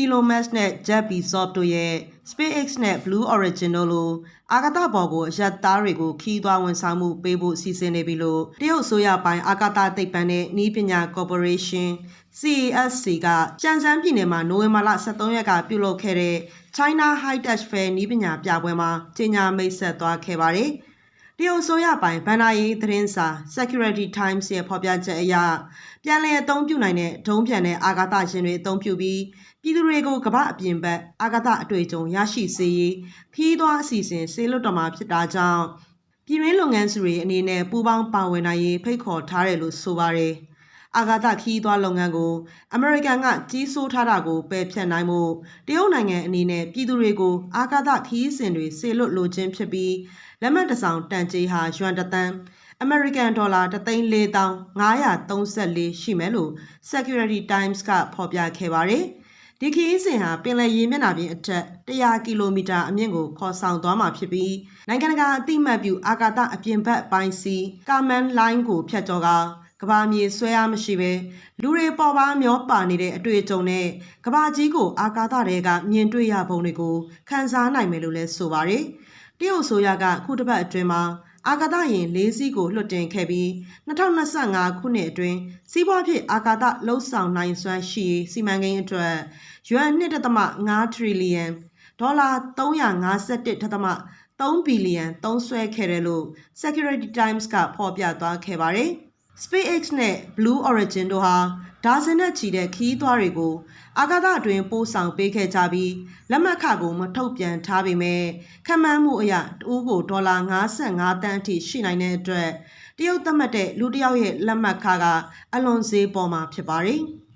Elon Musk နဲ့ Jeff Bezos တို့ရဲ့ SpaceX နဲ့ Blue Origin တို့လိုအာကာသဘော်ကိုအရက်သားတွေကိုခီးသွွားဝန်ဆောင်မှုပေးဖို့စီစဉ်နေပြီလို့တရုတ်အစိုးရပိုင်းအာကာသသိပ္ပံနဲ့နည်းပညာ Corporation CASC ကကြံစမ်းပြည်နယ်မှာနိုဝင်ဘာလ23ရက်ကပြုလုပ်ခဲ့တဲ့ China High Tech Fair နည်းပညာပြပွဲမှာကြေညာမိတ်ဆက်သွားခဲ့ပါတယ်။တ ရုတ်ဆိုရပိုင်ဗန်နာရေးသတင်းစာ Security Times ရဲ့ဖော်ပြချက်အရပြန်လည်အသုံးပြုနိုင်တဲ့ဒုံးပြန်တဲ့အာကာသယာဉ်တွေအသုံးပြုပြီးပြည်သူတွေကိုကမ္ဘာအပြင်ဘက်အာကာသအတွေ့အကြုံရရှိစေရေးခီးသွွားအစီအစဉ်ဆေးလွတ်တော်မှာဖြစ်တာကြောင့်ပြည်တွင်းလုပ်ငန်းစုတွေအနေနဲ့ပူးပေါင်းပါဝင်နိုင်ရေးဖိတ်ခေါ်ထားတယ်လို့ဆိုပါတယ်။ အာဂါသခီးသွွားလုပ်ငန်းကိုအမေရိကန်ကကြီးစိုးထားတာကိုပယ်ဖျက်နိုင်မှုတရုတ်နိုင်ငံအနေနဲ့ပြည်သူတွေကိုအာဂါသခီးစဉ်တွေဆေလွတ်လိုခြင်းဖြစ်ပြီးလက်မှတ်တစ်စောင်တန်ကြေးဟာယွမ်တစ်သန်းအမေရိကန်ဒေါ်လာ3,434ရှိမယ်လို့ Security Times ကဖော်ပြခဲ့ပါတယ်။ဒီခီးစဉ်ဟာပင်လယ်ရေမျက်နှာပြင်အထက်100ကီလိုမီတာအမြင့်ကိုခေါ်ဆောင်သွားမှာဖြစ်ပြီးနိုင်ငံတကာအသိအမှတ်ပြုအာကာသအပြင်ဘက်ပိုင်းစီကာမန်လိုင်းကိုဖြတ်ကျော်ကာ ကဘာမြေဆွဲအားမရှိဘဲလူတွေပေါ်ပါမျောပါနေတဲ့အတွေ့အကြုံနဲ့ကဘာကြီးကိုအာကာသတွေကမြင်တွေ့ရပုံတွေကိုခန်းစားနိုင်မယ်လို့လည်းဆိုပါတယ်။တရုတ်ဆိုရကခုတစ်ပတ်အတွင်းမှာအာကာသယာဉ်၄စီးကိုလွှတ်တင်ခဲ့ပြီး2025ခုနှစ်အတွင်းစီးပွားဖြစ်အာကာသလှုပ်ဆောင်နိုင်စွမ်းရှိရေးစီမံကိန်းအတွက်ယွမ်1.5ထရီလီယံဒေါ်လာ351.3ဘီလီယံသုံးစွဲခဲ့တယ်လို့ Security Times ကဖော်ပြသွားခဲ့ပါတယ်။ SpaceX နဲ့ Blue Origin တို့ဟာဒါဇင်နဲ့ချီတဲ့ခီးသွွားတွေကိုအာကာသအတွင်းပို့ဆောင်ပေးခဲ့ကြပြီးလက်မှတ်ခကိုမထုတ်ပြန်ထားပေမဲ့ခန့်မှန်းမှုအရတဦးကိုဒေါ်လာ55တန်းအထိရှိနိုင်တဲ့အတွက်တရုတ်သတ်မှတ်တဲ့လူတစ်ယောက်ရဲ့လက်မှတ်ခကအလွန်ဈေးပေါ်မှာဖြစ်ပါတယ်။